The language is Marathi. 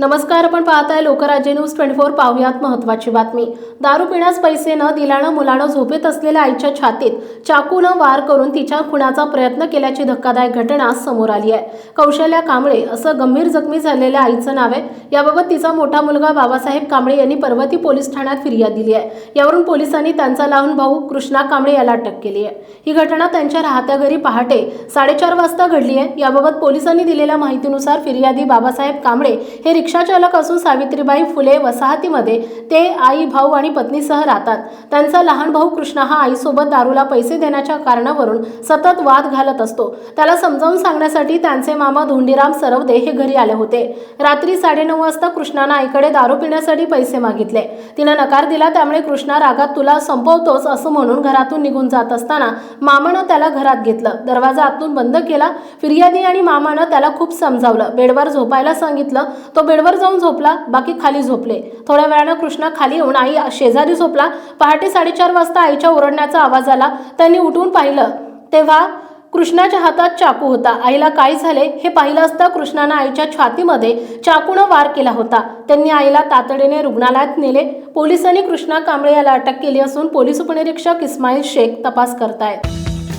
नमस्कार आपण पाहताय लोकराज्य न्यूज ट्वेंटी फोर पाहुयात महत्वाची बातमी. दारू पिण्यास पैसे न दिल्यानं मुलानं झोपेत असलेल्या आईच्या छातीत चाकूनं वार करून तिच्या खुणाचा प्रयत्न केल्याची धक्कादायक घटना समोर आली आहे. कौशल्या कांबळे असं गंभीर जखमी झालेल्या आईचं नाव आहे. याबाबत तिचा मोठा मुलगा बाबासाहेब कांबळे यांनी पर्वती पोलीस ठाण्यात फिर्याद दिली आहे. यावरून पोलिसांनी त्यांचा लहान भाऊ कृष्णा कांबळे याला अटक केली आहे. ही घटना त्यांच्या राहत्या घरी पहाटे साडेचार वाजता घडली आहे. याबाबत पोलिसांनी दिलेल्या माहितीनुसार फिर्यादी बाबासाहेब कांबळे हे रिक्षाचालक असून सावित्रीबाई फुले वसाहतीमध्ये ते आई भाऊ आणि पत्नीसह राहतात. त्यांचा लहान भाऊ कृष्णा हा आईसोबत दारूला पैसे देण्याच्या कारणावरून सतत वाद घालत असतो. त्याला समजावून सांगण्यासाठी त्यांचे मामा धोंडीराम सरवदे हे घरी आले होते. रात्री साडेनऊ वाजता कृष्णानं आईकडे दारू पिण्यासाठी पैसे मागितले. तिनं नकार दिला त्यामुळे कृष्णा रागात तुला संपवतोच असं म्हणून घरातून निघून जात असताना मामानं त्याला घरात घेतलं. दरवाजा आतून बंद केला. फिर्यादी आणि मामानं त्याला खूप समजावलं. बेडवर झोपायला सांगितलं. तो बेड बेडवर जाऊन झोपला बाकी खाली झोपले. थोड्या वेळानं कृष्णा खाली येऊन आई शेजारी झोपला. पहाटे साडेचार वाजता आईच्या ओरडण्याचा आवाज आला. त्यांनी उठून पाहिलं. तेव्हा कृष्णाच्या हातात चाकू होता. आईला काय झाले हे पाहिलं असता कृष्णानं आईच्या छातीमध्ये चाकूनं वार केला होता. त्यांनी आईला तातडीने रुग्णालयात नेले. पोलिसांनी कृष्णा कांबळे याला अटक केली असून पोलीस उपनिरीक्षक इस्माईल शेख तपास करतायत.